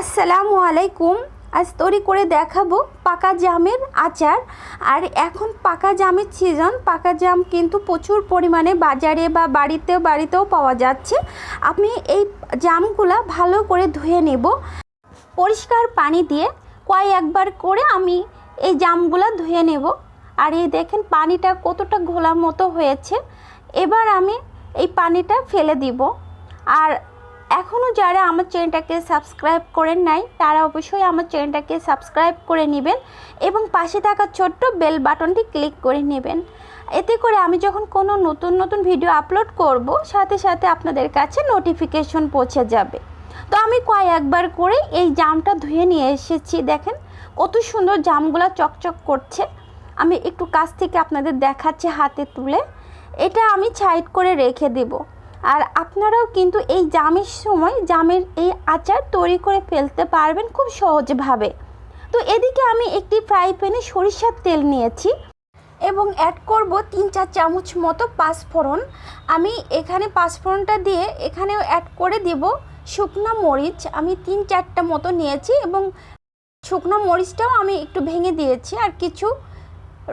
আসসালামু আলাইকুম। আজ তৈরি করে দেখাবো পাকা জামের আচার। আর এখন পাকা জামের সিজন পাকা জাম কিন্তু প্রচুর পরিমাণে বাজারে বা বাড়িতেও বাড়িতেও পাওয়া যাচ্ছে। আমি এই জামগুলা ভালো করে ধুয়ে নেব। পরিষ্কার পানি দিয়ে কয়েকবার করে আমি এই জামগুলা ধুয়ে নেব। আর এই দেখেন পানিটা কতটা ঘোলা মতো হয়েছে। এবার আমি এই পানিটা ফেলে দিব। আর এখনও যারা আমার চ্যানেলটাকে সাবস্ক্রাইব করেন নাই, তারা অবশ্যই আমার চ্যানেলটাকে সাবস্ক্রাইব করে নেবেন এবং পাশে থাকা ছোট্ট বেল বাটনটি ক্লিক করে নেবেন। এতে করে আমি যখন কোনো নতুন নতুন ভিডিও আপলোড করব, সাথে সাথে আপনাদের কাছে নোটিফিকেশন পৌঁছে যাবে। তো আমি কয়েকবার করে এই জামটা ধুয়ে নিয়ে এসেছি, দেখেন কত সুন্দর জামগুলো চকচক করছে। আমি একটু কাছ থেকে আপনাদের দেখাচ্ছি হাতে তুলে। এটা আমি সাইড করে রেখে দেবো। আর আপনারাও কিন্তু এই জামের সময় জামের এই আচার তৈরি করে ফেলতে পারবেন খুব সহজভাবে। তো এদিকে আমি একটি ফ্রাই প্যানে সরিষার তেল নিয়েছি এবং অ্যাড করব তিন চার চামচ মতো পাঁচফোড়ন। আমি এখানে পাঁচফোড়নটা দিয়ে এখানেও অ্যাড করে দেব শুকনো মরিচ। আমি তিন চারটা মতো নিয়েছি এবং শুকনো মরিচটাও আমি একটু ভেঙে দিয়েছি আর কিছু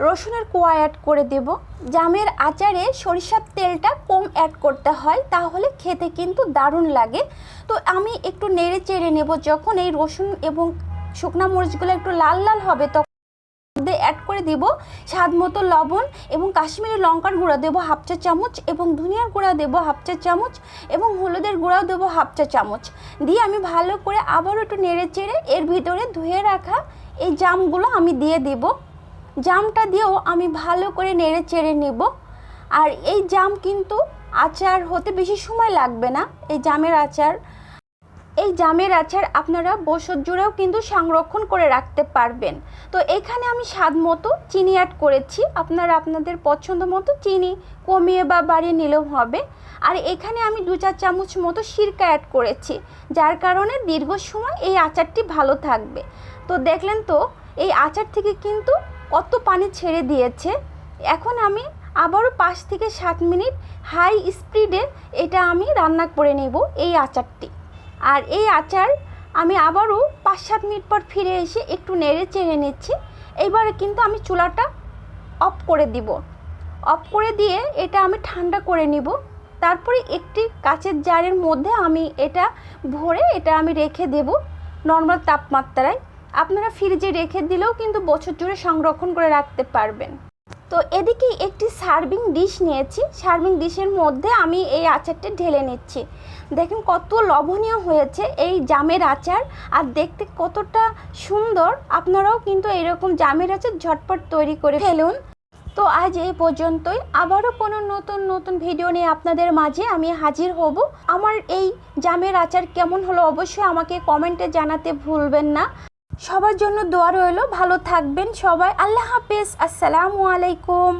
রসুনের কোয়া অ্যাড করে দেব। জামের আচারে সরিষার তেলটা কম অ্যাড করতে হয়, তাহলে খেতে কিন্তু দারুণ লাগে। তো আমি একটু নেড়ে চেড়ে নেব, যখন এই রসুন এবং শুকনা মরিচগুলো একটু লাল লাল হবে, তখন অ্যাড করে দিব স্বাদ মতো লবণ এবং কাশ্মীরি লঙ্কার গুঁড়া দেবো হাফ চা চামচ এবং ধনিয়ার গুঁড়া দেবো হাফ চা চামচ এবং হলুদের গুঁড়াও দেবো হাফ চা চামচ। দিয়ে আমি ভালো করে আবারও একটু নেড়ে চেড়ে এর ভিতরে ধুয়ে রাখা এই জামগুলো আমি দিয়ে দেবো। জামটা দিয়েও আমি ভালো করে নেড়ে চেড়ে নেব। আর এই জাম কিন্তু আচার হতে বেশি সময় লাগবে না। এই জামের আচার, এই জামের আচার আপনারা বছর জুড়েও কিন্তু সংরক্ষণ করে রাখতে পারবেন। তো এখানে আমি স্বাদ মতো চিনি অ্যাড করেছি। আপনারা আপনাদের পছন্দ মতো চিনি কমিয়ে বা বাড়িয়ে নিলেও হবে। আর এখানে আমি দু চার চামচ মতো সিরকা অ্যাড করেছি, যার কারণে দীর্ঘ সময় এই আচারটি ভালো থাকবে। তো দেখলেন তো, এই আচার থেকে কিন্তু কত পানি ছেড়ে দিয়েছে। এখন আমি আবারও পাঁচ থেকে সাত মিনিট হাই স্পিডে এটা আমি রান্না করে নেব এই আচারটি। আর এই আচার আমি আবারও পাঁচ সাত মিনিট পর ফিরে এসে একটু নেড়ে চেড়ে নিচ্ছি। এইবারে কিন্তু আমি চুলাটা অফ করে দিব। অফ করে দিয়ে এটা আমি ঠান্ডা করে নিব। তারপরে একটি কাচের জারের মধ্যে আমি এটা ভরে এটা আমি রেখে দেব নর্মাল তাপমাত্রায়। আপনারা ফ্রিজে রেখে দিলেও কিন্তু বছর জুড়ে সংরক্ষণ করে রাখতে পারবেন। তো এদিকে একটি সার্ভিং ডিশ নিয়েছি। সার্ভিং ডিশের মধ্যে আমি এই আচারটা ঢেলে নিচ্ছি। দেখেন কত লবণীয় হয়েছে এই জামের আচার। আর দেখতে কতটা সুন্দর। আপনারাও কিন্তু এরকম জামের আচার ঝটপট তৈরি করে ফেলুন। তো আজ এই পর্যন্তই। আবারও কোনো নতুন নতুন ভিডিও নিয়ে আপনাদের মাঝে আমি হাজির হব। আমার এই জামের আচার কেমন হলো অবশ্যই আমাকে কমেন্টে জানাতে ভুলবেন না। সবার জন্য দোয়া রইল ভালো থাকবেন সবাই। আল্লাহ হাফেজ আসসালামু আলাইকুম।